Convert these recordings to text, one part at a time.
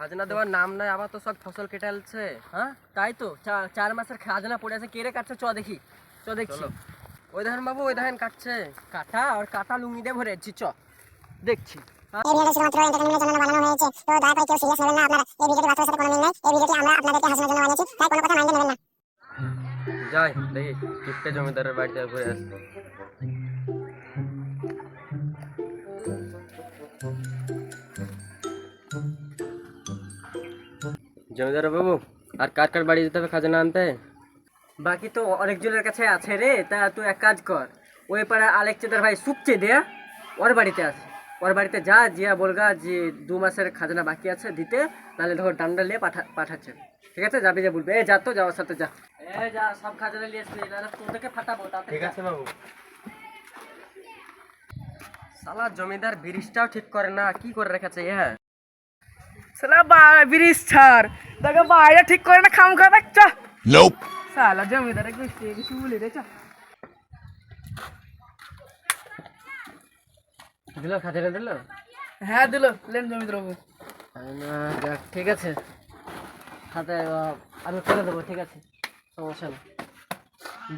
খাজনা দেওয়ার নাম নাই আবার তো সব ফসল কেটে আলছে হ্যাঁ? তাই তো? চার মাসের খাজনা পড়ে আছে। কে রে কাটছে? চ দেখি। চ দেখছি। ওই দেখেন বাবু ওই দেখেন কাটছে। কাটা আর কাটা লুঙ্গি দিয়ে ভরে আছি চ। দেখছি। এই ভিডিওটি শুধুমাত্র এন্টারটেইনমেন্টের জন্য বানানো হয়েছে। তো দয়া করে কেউ সিরিয়াস নেবেন না আপনারা এই ভিডিওটি বাস্তবের সাথে কোনো মিল নেই। এই ভিডিওটি আমরা আপনাদেরকে হাসানোর জন্য বানিয়েছি। তাই কোনো কথা মাইন্ডে নেবেন না। যাই দেখি কিপ্টে জমিদারের বাড়িতে ঘুরে আসি। জমিদার বাবু আর কার কার বাড়ি যেতে হবে খাজনা আনতে? বাকি তো অনেকজনের কাছে আছে রে তা তুই এক কাজ কর। ওই পাড়া আলেকচাঁদের ভাই সুপচে দেয়া ওর বাড়িতে আছে ওর বাড়িতে যা জিয়া বলগা যে দু মাসের খাজনা বাকি আছে দিতে নাহলে ধর ডান্ডা নিয়ে পাঠা পাঠাচ্ছে। ঠিক আছে? যাবি যা বলবে। এ যা তো যাওয়ার সাথে যা। এ যা সব খাজনা নিয়ে আসবি। নাহলে তোদেরকে ফাটাবো তাতে ঠিক আছে বাবু। সালা জমিদার ব্রিজটাও ঠিক করে না কি করে রেখেছে হ্যাঁ সালা ব্রিজ ছাড়। দেখো বাইরে ঠিক করে না খাম খা দেখ চ Nope. সালা জমিদারে গুষ্টি কিছু বলি রে চ দিল খাজনা দিল হ্যাঁ দিল লেন জমিদার বাবু যাক, ঠিক আছে. হাতে আহ, আমি করে দেবো ঠিক আছে. সমস্যা নেই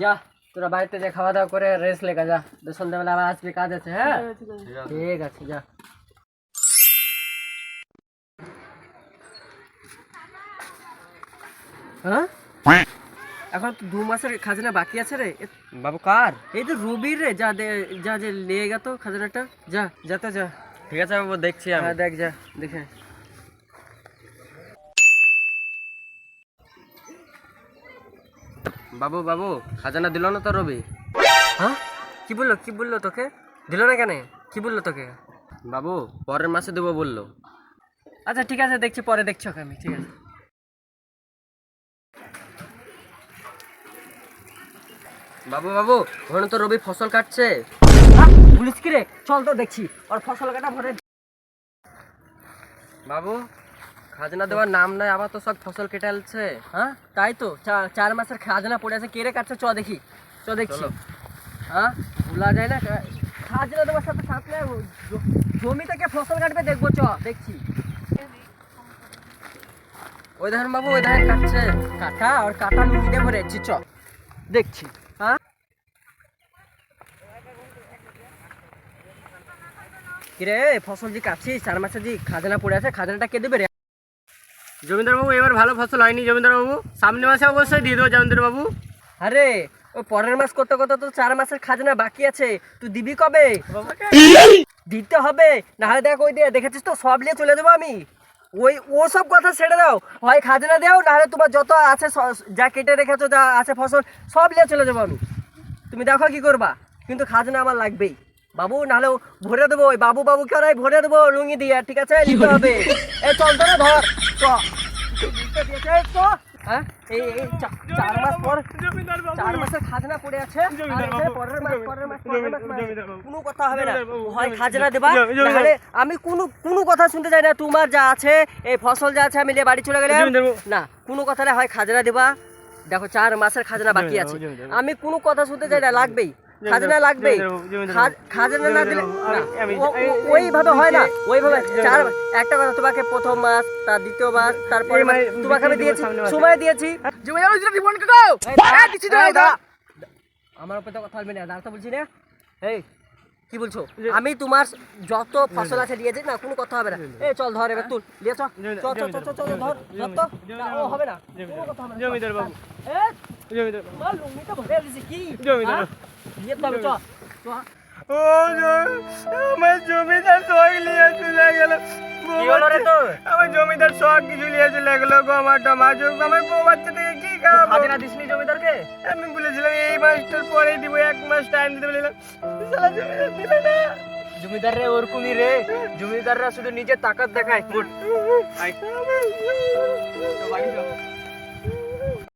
যা তোরা বাড়িতে যে খাওয়া দাওয়া করে রেস্ট লেখা যা। তো সন্ধ্যাবেলা আবার আসবি কাজ আছে হ্যাঁ? ঠিক আছে যা। হ্যাঁ? এখন দু মাসের খাজনা বাকি আছে রে। বাবু কার? এই তো রবির রে যা দে যা যে নিয়ে গেতো খাজনাটা। যা যা তো যা। ঠিক আছে বাবু দেখছি আমি। হ্যাঁ দেখ যা দেখে বাবু বাবু খাজানা দিল না তো রবি? হ্যাঁ? কি বলল কি বলল তোকে? দিল না কেন? কি বলল তোকে? বাবু পরের মাসে দেবো বলল। আচ্ছা ঠিক আছে দেখছি পরে দেখছি ওকে আমি ঠিক আছে। বাবু বাবু ওখানে তো রবি ফসল কাটছে। বলিস কি রে? চল তো দেখছি। ওর ফসল কাটা ভরে বাবু খাজনা দেওয়ার নাম নাই আবার তো সব ফসল কেটে আলছে হ্যাঁ? তাই তো চার মাসের খাজনা পড়ে আছে। কে রে কাটছে? চ দেখি। চ দেখছি। চলো। হ্যাঁ? ভুলা যায় না? খাজনা দেওয়ার সাথে সাথে জমি থেকে ফসল কাটবে দেখব চ দেখছি। ওই দেখেন বাবু ওই দেখেন কাটছে। কাটা আর কাটা লুঙ্গি দিয়ে ভরে চ। দেখছি হ্যাঁ কিরে ফসল যে কাটছিস, চার মাসে যে খাজনা পড়ে আছে, খাজনাটা কে দেবে রে? জমিদার বাবু এবার ভালো ফসল হয়নি জমিদার বাবু সামনে মাসে অবশ্যই দিয়ে দেবো জমিদার বাবু আরে, ও পরের মাস করতে করতে তো চার মাসের খাজনা বাকি আছে। তুই দিবি কবে? দিতে হবে, নাহলে দেখ ওই দিয়ে, দেখেছিস তো, সব নিয়ে চলে যাব আমি। ওই, ও সব কথা ছেড়ে দাও। হয় খাজনা দাও, নাহলে তোমার যত আছে যা কেটে রেখেছো, যা আছে ফসল, সব নিয়ে চলে যাব আমি। তুমি দেখো কি করবা, কিন্তু খাজনা আমার লাগবেই। বাবু নাহলে ভরে দেবো ওই বাবু বাবু করাই ভরে দেবো লুঙ্গি দিয়ে ঠিক আছে? নিতে হবে। এই চল তো ধর চ। দিতে দিয়েছে, এই চ। এই এই চা- চার মাস পর চার মাসের খাজনা পড়ে আছে। পরের মাস পরের মাস পরের মাস মাস। কোনো কথা হবে না। হয় খাজনা দেবা নাহলে আমি কোনো কোনো কথা শুনতে চাই না। তোমার যা আছে এই ফসল যা আছে আমি নিয়ে বাড়ি চলে গেলাম। না কোনো কথা না হয় খাজনা দেবা। দেখো চার মাসের খাজনা বাকি আছে। আমি কোনো কথা শুনতে চাই না লাগবেই। খাজনা লাগবেই। খা- খাজনা না দিলে ওইভাবে হয় না। ওইভাবে চার একটা কথা তোমাকে প্রথম মাস তার দ্বিতীয় মাস তারপরে তোমাকে আমি দিয়েছি সময় দিয়েছি। যেটা হ্যাঁ দাও। আমার উপরে তো কথা বলবি না বলছি না। এই কি বলছো? আমি তোমার যত ফসল আছে দিয়েছি না কোনো কথা হবে না। এই চল ধর এবার তুল। নিয়ে চল। চল চল চল চল ধর ধর তো। ও হবে না। জমিদার বাবু। জমিদার লুঙ্গিটা ভরে দিছি কি? জমিদার আমার জমিদার শখ নিয়ে চলে গেল রে আমার জমিদার শখ কিছু নিয়ে চলে গেল গো আমার টমাটো আমার বউ বাচ্চা থেকে কি দিসনি জমিদারকে আমি বলেছিলাম এই মাসটার পরে দিব এক মাস টাইম দিতে বলেছিলাম জমিদার দিল না জমিদার রে ওরকমই রে জমিদাররা শুধু নিজের তাকাত দেখায় আই।